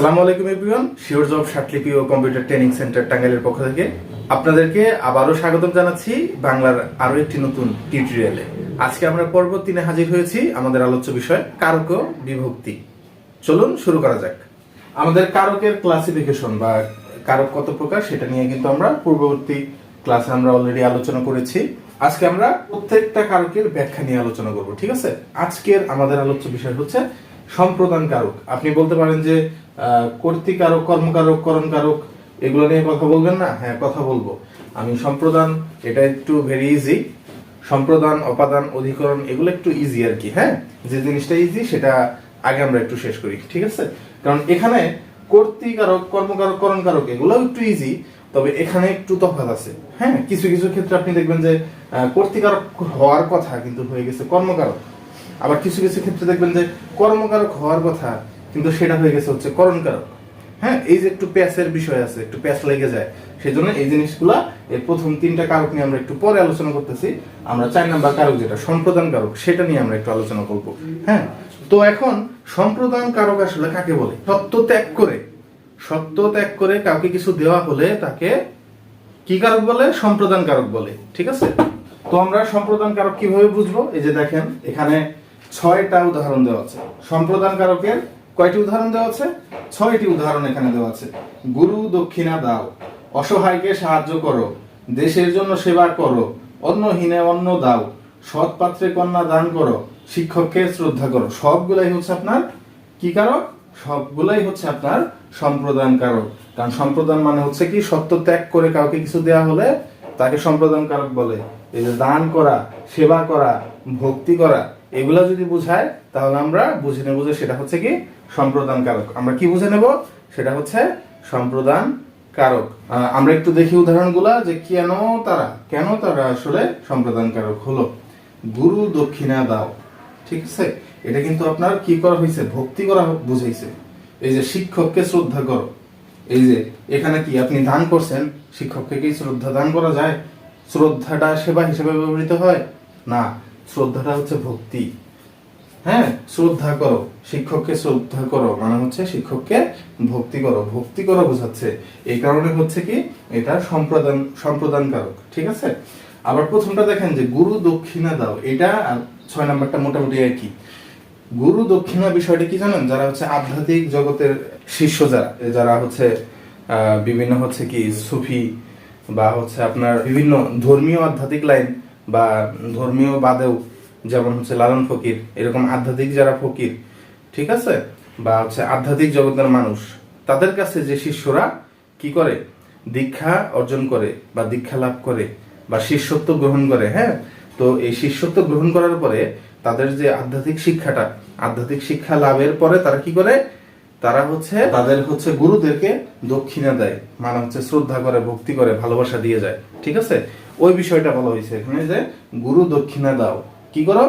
আসসালামু আলাইকুম everyone, sure job Shortlipi ও কম্পিউটার ট্রেনিং সেন্টার টাঙ্গাইলের পক্ষ থেকে আপনাদেরকে আবারও স্বাগতম জানাচ্ছি বাংলার আরও একটি নতুন টিউটোরিয়ালে। আজকে আমরা পর্ব তিনে হাজির হয়েছি আমাদের আলোচ্য বিষয় কারক বিভক্তি। চলুন শুরু করা যাক। আমাদের কারকের ক্লাসিফিকেশন বা কারক কত প্রকার সেটা নিয়ে কিন্তু আমরা পূর্ববর্তী ক্লাসে আমরা অলরেডি আলোচনা করেছি। আজকে আমরা প্রত্যেকটা কারকের ব্যাখ্যা নিয়ে আলোচনা করব, ঠিক আছে? আজকের আমাদের আলোচ্য বিষয় হচ্ছে সম্প্রদান কারক আপনি বলতে পারেন যে কর্তৃকারক, কর্মকারক, করণকারক, এগুলো নিয়ে কথা বলবেন না? হ্যাঁ কথা বলব। আমি সম্প্রদান, এটা একটু ভেরি ইজি সম্প্রদান, অপাদান, অধিকরণ, এগুলো একটু ইজি আর কি হ্যাঁ? যে জিনিসটা ইজি সেটা আগে আমরা একটু শেষ করি, ঠিক আছে? কারণ এখানে কর্তৃকারক, কর্মকারক, করণকারক এগুলো একটু ইজি তবে এখানে একটু তফাৎ আছে হ্যাঁ? কিছু কিছু ক্ষেত্রে আপনি দেখবেন যে কর্তৃকারক হওয়ার কথা কিন্তু হয়ে গেছে, কর্মকারক। আবার কিছু কিছু ক্ষেত্রে দেখবেন যে কর্মকারক হওয়ার কথা, কিন্তু সেটা হয়ে গেছে হচ্ছে করণকারক। হ্যাঁ এই যে একটু প্যাসের বিষয় আছে, একটু প্যাস লেগে যায় সেই জন্য এই জিনিসগুলা এর প্রথম তিনটা কারক নিয়ে আমরা একটু পরে আলোচনা করতেছি। আমরা চার নাম্বার কারক যেটা, সম্প্রদান কারক, সেটা নিয়ে আমরা একটু আলোচনা করব। হ্যাঁ তো এখন সম্প্রদান কারক আসলে কাকে বলে? সত্য ত্যাগ করে। সত্য ত্যাগ করে কাউকে কিছু দেওয়া হলে তাকে কি কারক বলে? সম্প্রদান কারক বলে, ঠিক আছে? তো আমরা সম্প্রদান কারক কীভাবে বুঝব? এই যে দেখেন, এখানে ছয়টা উদাহরণ দেওয়া আছে। সম্প্রদান কারকের কয়টি উদাহরণ দেওয়া আছে? ছয়টি উদাহরণ এখানে দেওয়া আছে। গুরু, দক্ষিণা দাও। অসহায়কে সাহায্য করো। দেশের জন্য সেবা করো। অন্নহীনে অন্ন দাও। সৎ পাত্রে কন্যা দান করো। শিক্ষককে শ্রদ্ধা করো। সবগুলাই হচ্ছে আপনার কি কারক? সবগুলাই হচ্ছে আপনার সম্প্রদান কারক। কারণ সম্প্রদান মানে হচ্ছে কি, সত্য ত্যাগ করে কাউকে কিছু দেয়া হলে তাকে সম্প্রদান কারক বলে। এই যে দান করা, সেবা করা, ভক্তি করা এগুলা যদি বুঝায়, তাহলে আমরা বুঝে নেব যে সেটা হচ্ছে কি সম্প্রদান কারক আমরা কি বুঝে নেব? সেটা হচ্ছে সম্প্রদান কারক আমরা একটু দেখি উদাহরণগুলা যে কেন তারা কেন তারা আসলে সম্প্রদান কারক হলো। গুরু দক্ষিণা দাও, ঠিক আছে? এটা কিন্তু আপনার কি করা হয়েছে? ভক্তি করা বুঝাইছে। এই যে শিক্ষককে শ্রদ্ধা করো। এই যে এখানে কি আপনি দান করছেন, শিক্ষককে কি শ্রদ্ধা দান করা যায়? শ্রদ্ধাটা সেবা হিসেবে ব্যবহৃত হয়? না। শ্রদ্ধাটা হচ্ছে ভক্তি। হ্যাঁ? শ্রদ্ধা করো, শিক্ষককে শ্রদ্ধা করো মানে হচ্ছে শিক্ষককে ভক্তি করো। ভক্তি করো বোঝাচ্ছে। এই কারণে হচ্ছে কি, এটা সম্প্রদান সম্প্রদান কারক ঠিক আছে? আবার প্রথমটা দেখেন যে গুরু দক্ষিণা দাও, এটা ছয় নাম্বারটা মোটামুটি একই। গুরু দক্ষিণা বিষয়টা কি জানেন? যারা হচ্ছে আধ্যাত্মিক জগতের শিষ্য যারা যারা হচ্ছে বিভিন্ন হচ্ছে কি সুফি বা হচ্ছে আপনার বিভিন্ন ধর্মীয় আধ্যাত্মিক লাইন বা ধর্মীয় বাদেও যেমন হচ্ছে লালন ফকির, এরকম আধ্যাত্মিক যারা ফকির, ঠিক আছে? বা হচ্ছে আধ্যাত্মিক জগতের মানুষ, তাদের কাছে যে শিষ্যরা কি করে? দীক্ষা অর্জন করে বা দীক্ষা লাভ করে বা শিষ্যত্ব গ্রহণ করে হ্যাঁ? তো এই শিষ্যত্ব গ্রহণ করার পরে তাদের যে আধ্যাত্মিক শিক্ষাটা, আধ্যাত্মিক শিক্ষা লাভের পরে তারা কি করে? তারা হচ্ছে তাদের হচ্ছে গুরুদেরকে দক্ষিণা দেয় মানে হচ্ছে শ্রদ্ধা করে, ভক্তি করে, ভালোবাসা দিয়ে যায়, ঠিক আছে? ওই বিষয়টা বলা হয়েছে। এখানে যে গুরু দক্ষিণা দাও। কি করো?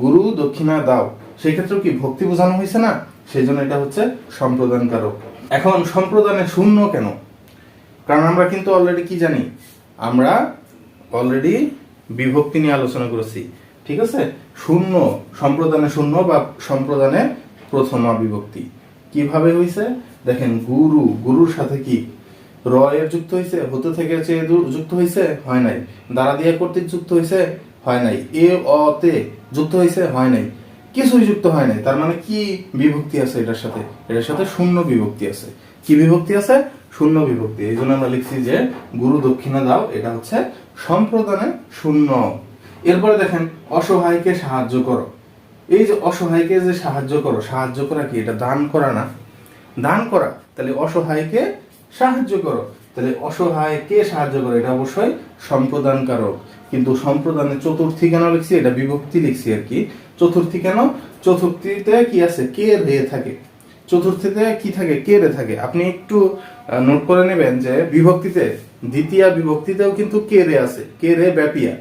গুরু দক্ষিণা দাও। সেই ক্ষেত্রে কি ভক্তি বোঝানো হয়েছে না? সেই জন্য এটা হচ্ছে সম্প্রদান কারক এখন সম্প্রদানে শূন্য কেন? কারণ আমরা কিন্তু অলরেডি কি জানি? আমরা অলরেডি বিভক্তি নিয়ে আলোচনা করেছি। ঠিক আছে? শূন্য, সম্প্রদানে শূন্য বা সম্প্রদানে প্রথমা বিভক্তি। কীভাবে হয়েছে? দেখেন, গুরু, গুরুর সাথে কি র এর যুক্ত হয়েছে হতে থেকে দু- যুক্ত হয়েছে হয় নাই। দ্বারা দিয়ে কর্তৃক যুক্ত হয়েছে হয় নাই। এ, অ, তে যুক্ত হয়েছে হয় নাই। কিছুই যুক্ত হয় নাই। তার মানে কি বিভক্তি আছে এটার সাথে? এটার সাথে শূন্য বিভক্তি আছে। কি বিভক্তি আছে? শূন্য বিভক্তি। এই জন্য আমরা লিখছি যে, গুরু দক্ষিণা দাও, এটা হচ্ছে সম্প্রদানে শূন্য। এরপরে দেখেন, অসহায়কে সাহায্য করো। এই যে অসহায়কে যে সাহায্য করো, সাহায্য করা কি? এটা দান করা না। দান করা। তাহলে অসহায়কে সাহায্য করো। তাহলে অসহায় কে সাহায্য করো? এটা অবশ্যই সম্প্রদান কারক কিন্তু সম্প্রদানের চতুর্থী কেন লিখছি, এটা বিভক্তি লিখছি আর কি। চতুর্থী কেন চতুর্থীতে কি আছে? কে রে থাকে। চতুর্থীতে কি থাকে? কে রে থাকে। আপনি একটু নোট করে নেবেন যে বিভক্তিতে, দ্বিতীয় বিভক্তিতেও কিন্তু কে রে আছে। কে রে ব্যাপিয়া।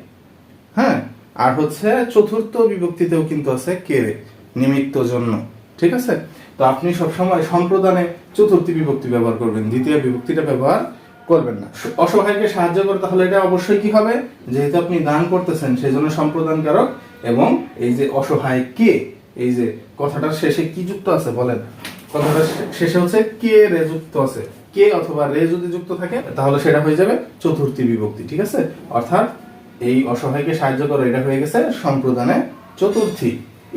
হ্যাঁ? আর হচ্ছে চতুর্থ বিভক্তিতেও কিন্তু আছে কে রে নিমিত্ত জন্য ঠিক আছে? তো আপনি সবসময় সম্প্রদানে চতুর্থী বিভক্তি ব্যবহার করবেন, দ্বিতীয় বিভক্তিটা ব্যবহার করবেন না। অসহায়কে সাহায্য করে তাহলে এটা অবশ্যই কি হবে? যেহেতু আপনি দান করতেছেন সেই জন্য সম্প্রদান কারক এবং এই যে অসহায় কে, এই যে কথাটার শেষে কি যুক্ত আছে বলেন? কথাটার শেষে হচ্ছে কে রে যুক্ত আছে? কে অথবা রে যদি যুক্ত থাকে, তাহলে সেটা হয়ে যাবে চতুর্থী বিভক্তি, ঠিক আছে? অর্থাৎ এই অসহায়কে সাহায্য করো, এটা হয়ে গেছে সম্প্রদানে চতুর্থী।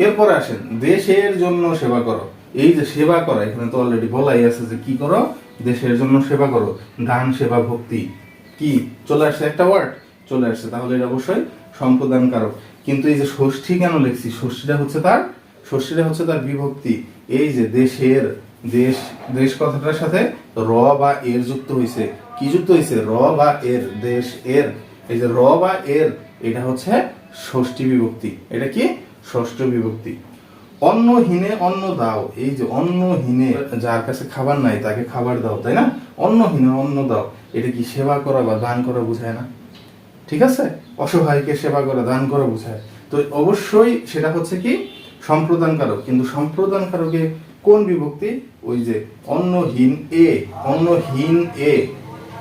এরপরে আসেন, দেশের জন্য সেবা করো। এই যে সেবা করা, এখানে তো অলরেডি বলাই আছে যে কি করো? দেশের জন্য সেবা করো। দান, সেবা, ভক্তি। কি? চলে আসছে একটা ওয়ার্ড চলে আসছে। তাহলে এটা অবশ্যই সম্প্রদান কারক কিন্তু এই যে ষষ্ঠী কেন লিখছি? ষষ্ঠীটা হচ্ছে তার, ষষ্ঠীটা হচ্ছে তার বিভক্তি। এই যে দেশের, দেশ দেশ কথাটার সাথে র বা এর যুক্ত হয়েছে কি যুক্ত হয়েছে র বা এর, দেশ এর। এই যে র বা এর, এটা হচ্ছে ষষ্ঠী বিভক্তি। এটা কি? ষষ্ঠ বিভক্তি। অন্নহীনে অন্ন দাও। এই যে অন্নহীনে যার কাছে খাবার নাই, তাকে খাবার দাও, তাই না? অন্নহীনে অন্ন দাও। এটা কি সেবা করা বা দান করা বোঝায় না? ঠিক আছে? অসহায়কে সেবা করা, দান করা বোঝায়। তো অবশ্যই সেটা হচ্ছে কি? সম্প্রদানকারক। কিন্তু সম্প্রদানকারকে কোন বিভক্তি? ওই যে অন্নহীন এ অন্নহীন এ,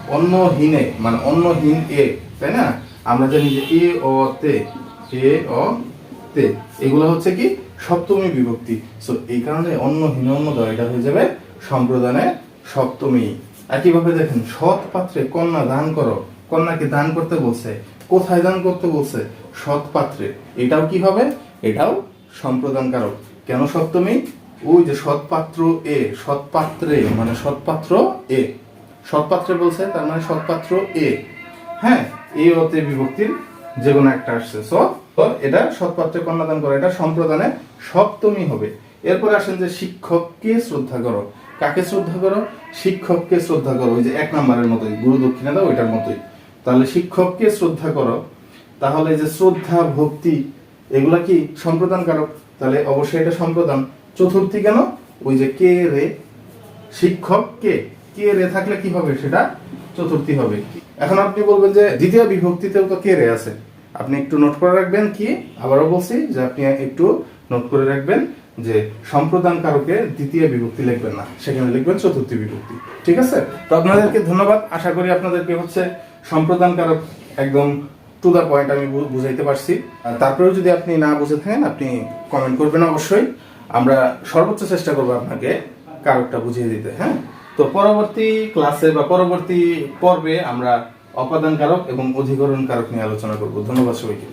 অন্নহীনে মানে অন্নহীন এ, তাই না? আমরা জানি যে এ, অ, তে, এ, অ, তে। এগুলো হচ্ছে কি? সপ্তমী বিভক্তি। সো এই কারণে অন্নহীন অন্ন দেওয়া এটা হয়ে যাবে সম্প্রদানে সপ্তমী। একইভাবে দেখেন, সৎ পাত্রে কন্যা দান করো। কন্যাকে দান করতে বলছে। কোথায় দান করতে বলছে? সৎ পাত্রে। এটাও কি হবে? এটাও সম্প্রদান কারক কেন সপ্তমী? ওই যে সৎপাত্র এ সৎপাত্রে মানে সৎপাত্র এ। সৎপাত্রে বলছে, তার মানে সৎপাত্র এ। হ্যাঁ এই অতে বিভক্তির যে কোনো একটা আসছে। সো তো এটা সৎপাত্রে কন্যাদান করা, এটা সম্প্রদানে সপ্তমী হবে। এরপর আসেন যে শিক্ষককে শ্রদ্ধা করো। কাকে শ্রদ্ধা করো? শিক্ষককে শ্রদ্ধা করো। ওই যে এক নম্বরের মতোই, গুরু দক্ষিণা দাও, ওইটার মতোই। তাহলে শিক্ষককে শ্রদ্ধা করো। তাহলে যে শ্রদ্ধা, ভক্তি, এগুলা কি সম্প্রদান কারক তাহলে অবশ্যই এটা সম্প্রদান। চতুর্থী কেন? ওই যে কে রে শিক্ষক কে কে রে থাকলে কি হবে? সেটা চতুর্থী হবে। এখন আপনি বলবেন যে দ্বিতীয় বিভক্তিতেও তো কে রে আছে। আপনি একটু নোট করে রাখবেন কি? আবারও বলছি যে আপনি একটু নোট করে রাখবেন যে সম্প্রদান কারকে দ্বিতীয় বিভক্তি লিখবেন না। সেখানে লিখবেন চতুর্থী বিভক্তি। ঠিক আছে? তো আপনাদেরকে ধন্যবাদ। আশা করি আপনাদেরকে হচ্ছে? সম্প্রদান কারক একদম টু দা পয়েন্ট আমি বুঝাইতে পারছি। তারপরেও যদি আপনি না বুঝে থাকেন, আপনি কমেন্ট করবেন অবশ্যই। আমরা সর্বোচ্চ চেষ্টা করব আপনাকে কারকটা বুঝিয়ে দিতে হ্যাঁ? তো পরবর্তী ক্লাসে বা পরবর্তী পর্বে আমরা অপাদান কারক এবং অধিকরণ কারক নিয়ে আলোচনা করব। ধন্যবাদ সবাইকে।